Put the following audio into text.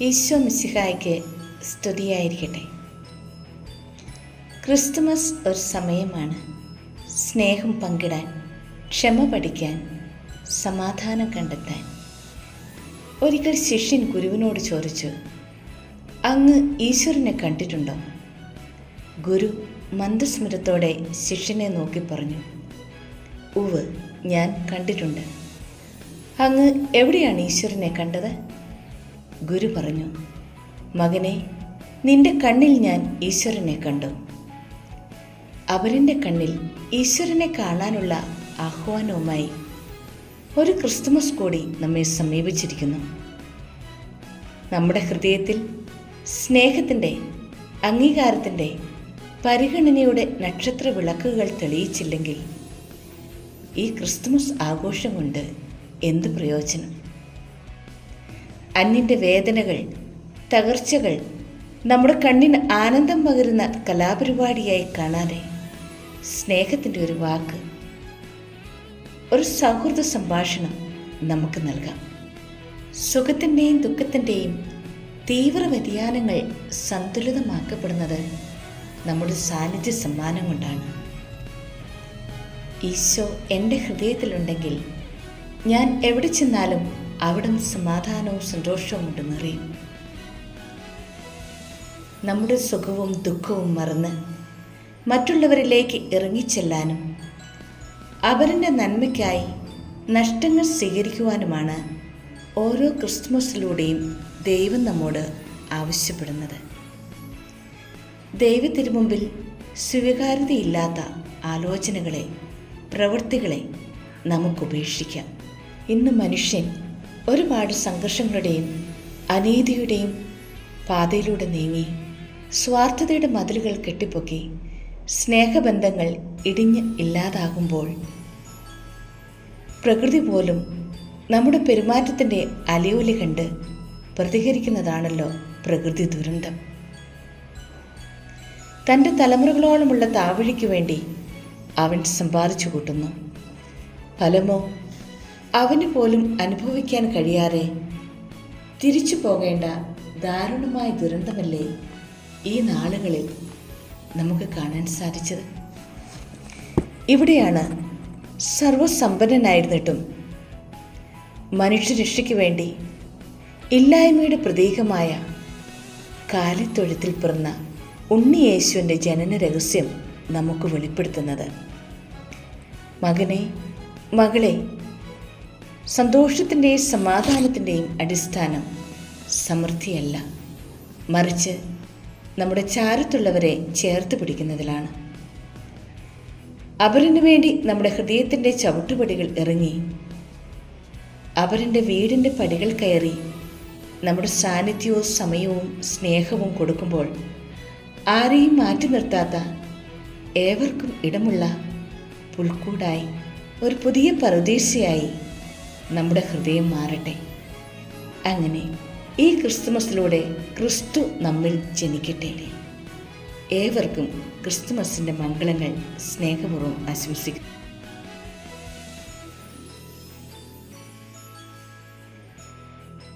ഈശോ മിശിഹായ്ക്ക് സ്തുതിയായിരിക്കട്ടെ. ക്രിസ്തുമസ് ഒരു സമയമാണ്. സ്നേഹം പങ്കിടാൻ ക്ഷമ പഠിക്കാൻ സമാധാനം കണ്ടെത്താൻ. ഒരിക്കൽ ശിഷ്യൻ ഗുരുവിനോട് ചോദിച്ചു അങ്ങ് ഈശ്വരനെ കണ്ടിട്ടുണ്ടോ? ഗുരു മന്ദസ്മരത്തോടെ ശിഷ്യനെ നോക്കി പറഞ്ഞു ഉവ് ഞാൻ കണ്ടിട്ടുണ്ട്. അങ്ങ് എവിടെയാണ് ഈശ്വരനെ കണ്ടത്? ഗുരു പറഞ്ഞു മകനെ നിന്റെ കണ്ണിൽ ഞാൻ ഈശ്വരനെ കണ്ടു. അവരിന്റെ കണ്ണിൽ ഈശ്വരനെ കാണാനുള്ള ആഹ്വാനവുമായി ഒരു ക്രിസ്തുമസ് കൂടി നമ്മെ സമീപിച്ചിരിക്കുന്നു. നമ്മുടെ ഹൃദയത്തിൽ സ്നേഹത്തിന്റെ അംഗീകാരത്തിന്റെ പരിഗണനയുടെ നക്ഷത്ര വിളക്കുകൾ തെളിയിച്ചില്ലെങ്കിൽ ഈ ക്രിസ്തുമസ് ആഘോഷം കൊണ്ട് എന്ത് പ്രയോജനം? അന്യന്റെ വേദനകൾ തകർച്ചകൾ നമ്മുടെ കണ്ണിന് ആനന്ദം പകരുന്ന കലാപരിപാടിയായി കാണാതെ സ്നേഹത്തിന്റെ ഒരു വാക്ക് ഒരു സൗഹൃദ സംഭാഷണം നമുക്ക് നൽകാം. സുഖത്തിന്റെയും ദുഃഖത്തിന്റെയും തീവ്ര വ്യതിയാനങ്ങൾ സന്തുലിതമാക്കപ്പെടുന്നത് നമ്മുടെ സാന്നിധ്യ സമ്മാനം കൊണ്ടാണ്. ഈശോ എന്റെ ഹൃദയത്തിലുണ്ടെങ്കിൽ ഞാൻ എവിടെ ചെന്നാലും അവിടുന്ന് സമാധാനവും സന്തോഷവും കൊണ്ട് നിറയും. നമ്മുടെ സുഖവും ദുഃഖവും മറന്ന് മറ്റുള്ളവരിലേക്ക് ഇറങ്ങിച്ചെല്ലാനും അവരുടെ നന്മയ്ക്കായി നഷ്ടങ്ങൾ സ്വീകരിക്കുവാനുമാണ് ഓരോ ക്രിസ്മസിലൂടെയും ദൈവം നമ്മോട് ആവശ്യപ്പെടുന്നത്. ദൈവത്തിരുമുമ്പിൽ സ്വീകാര്യതയില്ലാത്ത ആലോചനകളെ പ്രവൃത്തികളെ നമുക്ക് ഉപേക്ഷിക്കാം ഇന്ന് മനുഷ്യൻ ഒരുപാട് സംഘർഷങ്ങളുടെയും അനീതിയുടെയും പാതയിലൂടെ നീങ്ങി സ്വാർത്ഥതയുടെ മതിലുകൾ കെട്ടിപ്പൊക്കി സ്നേഹബന്ധങ്ങൾ ഇടിഞ്ഞ് ഇല്ലാതാകുമ്പോൾ പ്രകൃതി പോലും നമ്മുടെ പെരുമാറ്റത്തിന്റെ അലയൊലി കണ്ട് പ്രതികരിക്കുന്നതാണല്ലോ പ്രകൃതി ദുരന്തം. തന്റെ തലമുറകളോളമുള്ള താവഴിക്ക് വേണ്ടി അവൻ സമ്പാദിച്ചു കൂട്ടുന്നു. ഫലമോ അവന് പോലും അനുഭവിക്കാൻ കഴിയാതെ തിരിച്ചു പോകേണ്ട ദാരുണമായ ദുരന്തമല്ലേ ഈ നാളുകളിൽ നമുക്ക് കാണാൻ സാധിച്ചത്? ഇവിടെയാണ് സർവസമ്പന്നനായിരുന്നിട്ടും മനുഷ്യരക്ഷയ്ക്ക് വേണ്ടി ഇല്ലായ്മയുടെ പ്രതീകമായ കാലിത്തൊഴുത്തിൽ പിറന്ന ഉണ്ണിയേശുവിന്റെ ജനന രഹസ്യം നമുക്ക് വെളിപ്പെടുത്തുന്നത്. മകനെ മകളെ സന്തോഷത്തിന്റെയും സമാധാനത്തിന്റെയും അടിസ്ഥാനം സമൃദ്ധിയല്ല. മറിച്ച് നമ്മുടെ ചാരത്തുള്ളവരെ ചേർത്ത് പിടിക്കുന്നതിലാണ്. അവരിനു വേണ്ടി നമ്മുടെ ഹൃദയത്തിന്റെ ചവിട്ടുപടികൾ ഇറങ്ങി അവരിന്റെ വീടിന്റെ പടികൾ കയറി നമ്മുടെ സാന്നിധ്യവും സമയവും സ്നേഹവും കൊടുക്കുമ്പോൾ ആരെയും മാറ്റി നിർത്താത്ത ഏവർക്കും ഇടമുള്ള പുൽക്കൂടായി ഒരു പുതിയ പരദേശിയായി നമ്മുടെ ഹൃദയം മാറട്ടെ. അങ്ങനെ ഈ ക്രിസ്തുമസിലൂടെ ക്രിസ്തു നമ്മിൽ ജനിക്കട്ടെ. ഏവർക്കും ക്രിസ്തുമസിന്റെ മംഗളങ്ങൾ സ്നേഹപൂർവം ആശംസിക്കുന്നു.